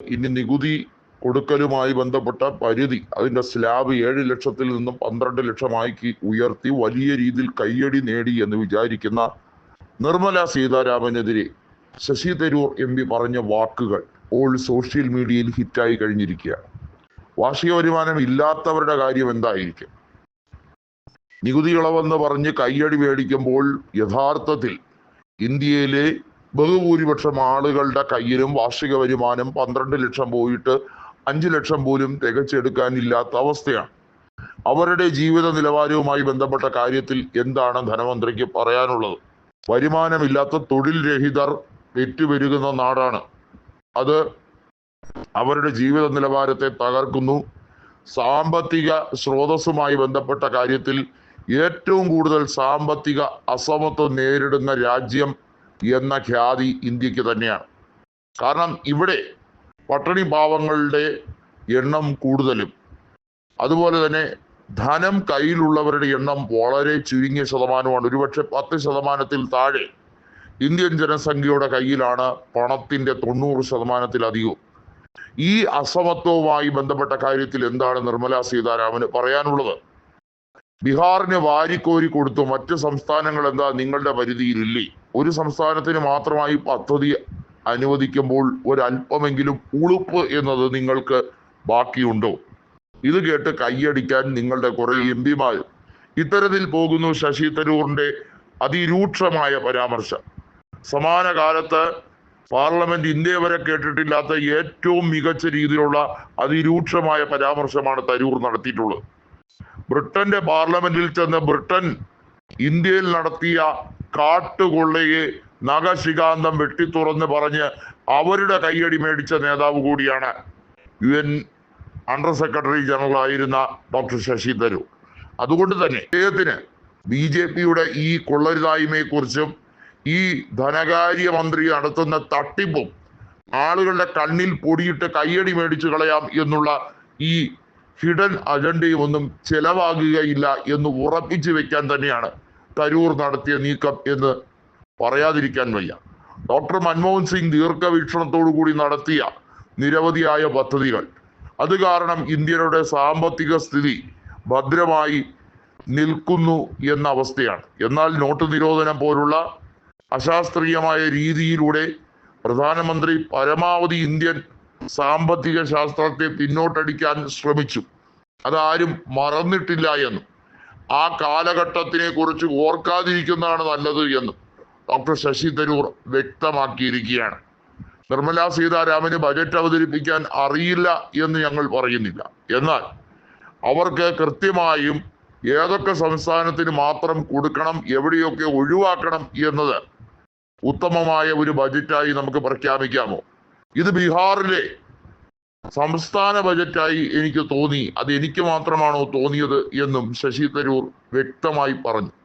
ഇനി നികുതി കൊടുക്കലുമായി ബന്ധപ്പെട്ട പരിധി അതിന്റെ സ്ലാബ് ഏഴ് ലക്ഷത്തിൽ നിന്നും പന്ത്രണ്ട് ലക്ഷമാക്കി ഉയർത്തി വലിയ രീതിയിൽ കയ്യടി നേടി എന്ന് വിചാരിക്കുന്ന നിർമ്മല സീതാരാമനെതിരെ ശശി തരൂർ എം പി പറഞ്ഞ വാക്കുകൾ ഓൾ സോഷ്യൽ മീഡിയയിൽ ഹിറ്റായി കഴിഞ്ഞിരിക്കുകയാണ്. വാർഷിക വരുമാനം ഇല്ലാത്തവരുടെ കാര്യം എന്തായിരിക്കും? നികുതി ഇളവെന്ന് പറഞ്ഞ് കയ്യടി മേടിക്കുമ്പോൾ യഥാർത്ഥത്തിൽ ഇന്ത്യയിലെ ബഹുഭൂരിപക്ഷം ആളുകളുടെ കയ്യിലും വാർഷിക വരുമാനം പന്ത്രണ്ട് ലക്ഷം പോയിട്ട് അഞ്ച് ലക്ഷം പോലും തികച്ചെടുക്കാനില്ലാത്ത അവസ്ഥയാണ്. അവരുടെ ജീവിത നിലവാരവുമായി ബന്ധപ്പെട്ട കാര്യത്തിൽ എന്താണ് ധനമന്ത്രിക്ക് പറയാനുള്ളത്? വരുമാനമില്ലാത്ത തൊഴിൽ രഹിതർ പെറ്റുപെരുകുന്ന നാടാണ്. അത് അവരുടെ ജീവിത നിലവാരത്തെ തകർക്കുന്നു. സാമ്പത്തിക സ്രോതസ്സുമായി ബന്ധപ്പെട്ട കാര്യത്തിൽ ഏറ്റവും കൂടുതൽ സാമ്പത്തിക അസമത്വം നേരിടുന്ന രാജ്യം എന്ന ഖ്യാതി ഇന്ത്യയ്ക്ക് തന്നെയാണ്. കാരണം ഇവിടെ പട്ടിണി പാവങ്ങളുടെ എണ്ണം കൂടുതലും. അതുപോലെ തന്നെ ധനം കയ്യിലുള്ളവരുടെ എണ്ണം വളരെ ചുരുങ്ങിയ ശതമാനമാണ്. ഒരുപക്ഷെ പത്ത് ശതമാനത്തിൽ താഴെ ഇന്ത്യൻ ജനസംഖ്യയുടെ കയ്യിലാണ് പണത്തിന്റെ തൊണ്ണൂറ് ശതമാനത്തിലധികവും ഈ അസമത്വവുമായി ബന്ധപ്പെട്ട കാര്യത്തിൽ എന്താണ് നിർമ്മലാ സീതാരാമന് പറയാനുള്ളത്? ബീഹാറിന് വാരിക്കോരി കൊടുത്തു. മറ്റ് സംസ്ഥാനങ്ങൾ എന്താ നിങ്ങളുടെ പരിധിയിലില്ലേ ഒരു സംസ്ഥാനത്തിന് മാത്രമായി പദ്ധതി അനുവദിക്കുമ്പോൾ ഒരല്പമെങ്കിലും ഉളുപ്പ് എന്നത് നിങ്ങൾക്ക് ബാക്കിയുണ്ടോ? ഇത് കേട്ട് കൈയടിക്കാൻ നിങ്ങളുടെ കുറെ എം പിമാർ. ഇത്തരത്തിൽ പോകുന്നു ശശി തരൂറിന്റെ അതിരൂക്ഷമായ പരാമർശം. സമാന കാലത്ത് പാർലമെന്റ് ഇന്ത്യ വരെ കേട്ടിട്ടില്ലാത്ത ഏറ്റവും മികച്ച രീതിയിലുള്ള അതിരൂക്ഷമായ പരാമർശമാണ് തരൂർ നടത്തിയിട്ടുള്ളത്. ബ്രിട്ടന്റെ പാർലമെന്റിൽ ചെന്ന് ബ്രിട്ടൻ ഇന്ത്യയിൽ നടത്തിയ കാട്ടുകൊള്ളയെ നഖശികാന്തം വെട്ടിത്തുറന്ന് പറഞ്ഞ് അവരുടെ കൈയടി മേടിച്ച നേതാവ് കൂടിയാണ് U N under secretary general ആയിരുന്ന ഡോക്ടർ ശശി തരൂർ. അതുകൊണ്ട് തന്നെ അദ്ദേഹത്തിന് ബി ജെ പിയുടെ ഈ കൊള്ളരുതായ്മയെക്കുറിച്ചും ഈ ധനകാര്യ മന്ത്രി നടത്തുന്ന തട്ടിപ്പും ആളുകളുടെ കണ്ണിൽ പൊടിയിട്ട് കയ്യടി മേടിച്ചു കളയാം എന്നുള്ള ഈ ഹിഡൻ അജണ്ടയും ഒന്നും ചെലവാകുകയില്ല എന്ന് ഉറപ്പിച്ചു വെക്കാൻ തന്നെയാണ് തരൂർ നടത്തിയ നീക്കം എന്ന് പറയാതിരിക്കാൻ വയ്യ. ഡോക്ടർ മൻമോഹൻ സിംഗ് ദീർഘവീക്ഷണത്തോടു കൂടി നടത്തിയ നിരവധിയായ പദ്ധതികൾ. അത് കാരണം ഇന്ത്യയുടെ സാമ്പത്തിക സ്ഥിതി ഭദ്രമായി നിൽക്കുന്നു എന്ന അവസ്ഥയാണ്. എന്നാൽ നോട്ട് നിരോധനം പോലുള്ള അശാസ്ത്രീയമായ രീതിയിലൂടെ പ്രധാനമന്ത്രി പരമാവധി ഇന്ത്യൻ സാമ്പത്തിക ശാസ്ത്രത്തെ പിന്നോട്ടടിക്കാൻ ശ്രമിച്ചു. അതാരും മറന്നിട്ടില്ല എന്നും. ആ കാലഘട്ടത്തിനെ കുറിച്ച് ഓർക്കാതിരിക്കുന്നതാണ് നല്ലത് എന്നും ഡോക്ടർ ശശി തരൂർ വ്യക്തമാക്കിയിരിക്കുകയാണ്. നിർമ്മലാ സീതാരാമന് ബജറ്റ് അവതരിപ്പിക്കാൻ അറിയില്ല എന്ന് ഞങ്ങൾ പറയുന്നില്ല. എന്നാൽ അവർക്ക് കൃത്യമായും ഏതൊക്കെ സംസ്ഥാനത്തിന് മാത്രം കൊടുക്കണം എവിടെയൊക്കെ ഒഴിവാക്കണം എന്നത് ഉത്തമമായ ഒരു ബജറ്റായി നമുക്ക് പ്രഖ്യാപിക്കാമോ? ഇത് ബീഹാറിലെ സംസ്ഥാന ബജറ്റായി എനിക്ക് തോന്നി. അത് എനിക്ക് മാത്രമാണോ തോന്നിയത് എന്നും ശശി തരൂർ വ്യക്തമായി പറഞ്ഞു.